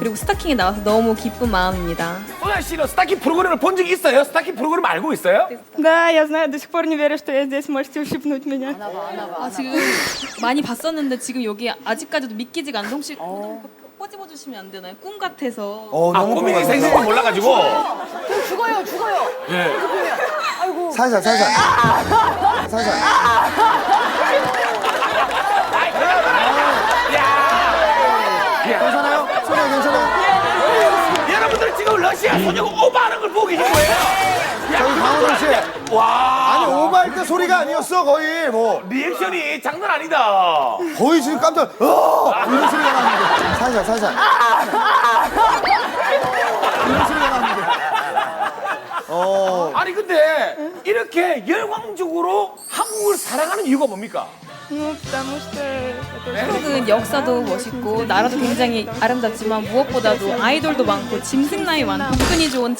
그리고 스타킹에 나와서 너무 기쁜 마음입니다. 소연 씨는 스타킹 프로그램을 본 적이 있어요? 스타킹 프로그램 알고 있어요? Да, я знаю, до сих пор не верю, что я здесь. Можете ущипнуть меня. 아, 지금 많이 봤었는데 지금 여기 아직까지도 믿기지가 않는데 혹시 꼬집어 주시면 안 되나요? 꿈 같아서. 어, 아, 너무 고민이 궁금하다. 생생을 몰라가지고. 죽어요, 죽어요. 예. 살살, 살살. 살살. 지금 러시아 소녀가 오버하는 걸 보고 계신 거예요? 야, 저기 강호동 씨. 와. 아니, 오버할 때 소리가 아니었어, 거의. 뭐. 리액션이 장난 아니다. 거의 지금 깜짝, 어! 이런 소리가 나는데. 살살, 살살. 이런 소리가 나는데. 어. 아니 근데 이렇게 열광적으로 한국을 사랑하는 이유가 뭡니까? Ну, потому что это 한국은 역사도 멋있고 나라도 굉장히 아름답지만 무엇보다도 아이돌도 많고 짐승남이 많고 복근이 좋은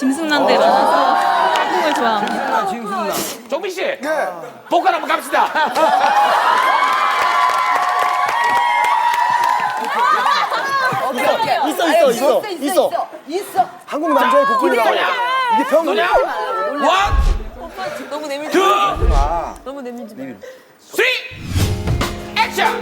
많아서 한국을 좋아합니다. 정민 씨, 예. 복권 한번 갑시다. 있어, 있어, 있어. 있어. 있어. 한국 남자의 복근이라고. 소냐, 이게 평균. 소냐, 원, 너무 내밀지 투, 마. 너무 내밀지 마. 쓰리, 액션.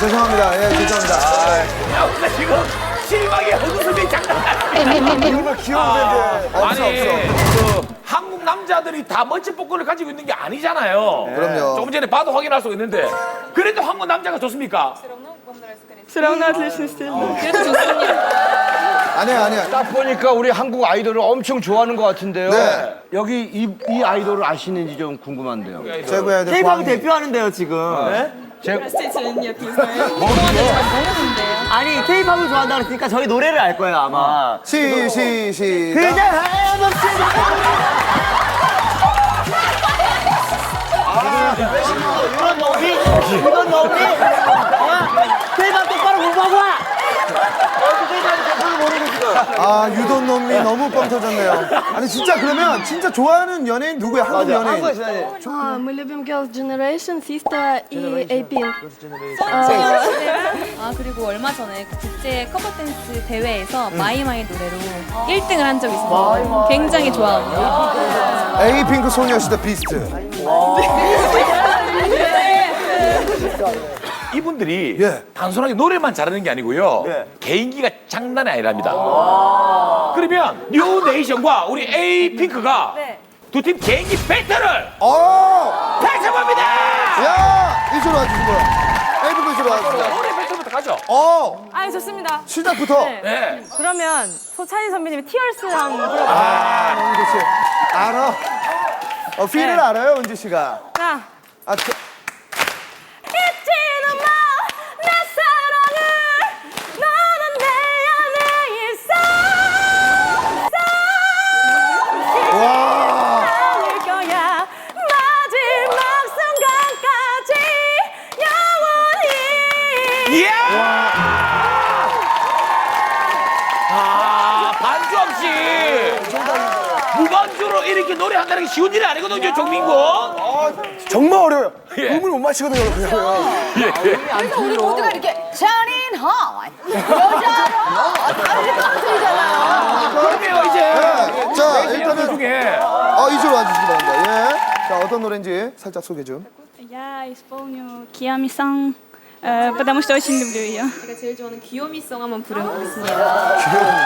죄송합니다. 예, 죄송합니다. 야, 근데 지금 실망의 헛웃음이 장난 아니야. 정말 귀여운 밴드. 없어, 아니, 없어. 그 한국 남자들이 다 멋진 복권을 가지고 있는 게 아니잖아요. 그럼요. 조금 전에 봐도 확인할 수 있는데 그래도 한국 남자가 좋습니까? все равно отличный стиль. да. 그래도 좋습니다. 아니야, 아니야. 딱 보니까 우리 한국 아이돌을 엄청 좋아하는 것 같은데요. 네. 여기 이, 이 아이돌을 아시는지 좀 궁금한데요. 최고의 아이들. K-pop 광희. 대표하는데요 지금. 제, 스테이션이요, 비슷해요. 모르는데요. 아니 K-pop을 좋아한다 그랬으니까 저희 노래를 알 거예요 아마. 시, 시, 시. 그냥 하염없이 이런 놈이 이런 놈이 어? K-pop 똑바로 공부하고 와. 아, 유돈 놈이 너무 뻥 터졌네요. 아니, 진짜 그러면 진짜 좋아하는 연예인 누구야? 한국 연예인. А, мы любим Girls' Generation, Sister и A-Pink. 아 그리고 얼마 전에 그 국제 커버 댄스 대회에서 마이마이 노래로 1등을 한 적이 있어요. 굉장히 좋아합니다. 에이핑크 소녀시대 비스트. 이분들이 예. 단순하게 노래만 잘하는 게 아니고요. 예. 개인기가 장난이 아니랍니다. 그러면 뉴 네이션과 우리 에이핑크가 두팀 개인기 배틀을 어! 펼쳐봅니다! 야! 이쪽으로 와주신 거야. 에이핑크 이쪽으로 와주신 거야. 노래 배틀부터 가죠. 어! 아, 좋습니다. 시작부터. 네. 그러면 소찬희 선배님의 티얼스 한 번. 아, 너무 좋지. 알아. 어, 필을 네. 알아요, 은지 씨가. 자, 아, 저, 반주 없이 무반주로 이렇게 노래한다는 게 쉬운 일이 아니거든요, 정민군. 정말 어려워요. 예. 음을 못 맞히거든요, 그냥. 그래서 우리 모두가 이렇게 잔인한 여자로 다른 것들이잖아요. 그러면 이제 네. 자, 일단은 일단은, 중에 어, 이쪽으로 와주시기 바랍니다. 예. 자, 어떤 노래인지 살짝 소개 좀. Я исполню Киами-сан, э, потому что очень люблю ее. 제가 제일 좋아하는 귀요미송 한번 부르겠습니다. 귀여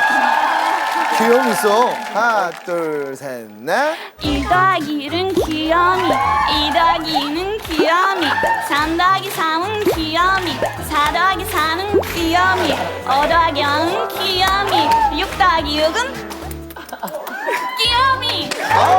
움 있어. 하나, 둘, 셋, 넷. 1 더하기 1은 귀요미 2 더하기 2는 귀요미 3 더하기 3은 귀요미 4 더하기 4는 귀요미 5 더하기 5는 귀요미 6 더하기 6은 귀요미 아,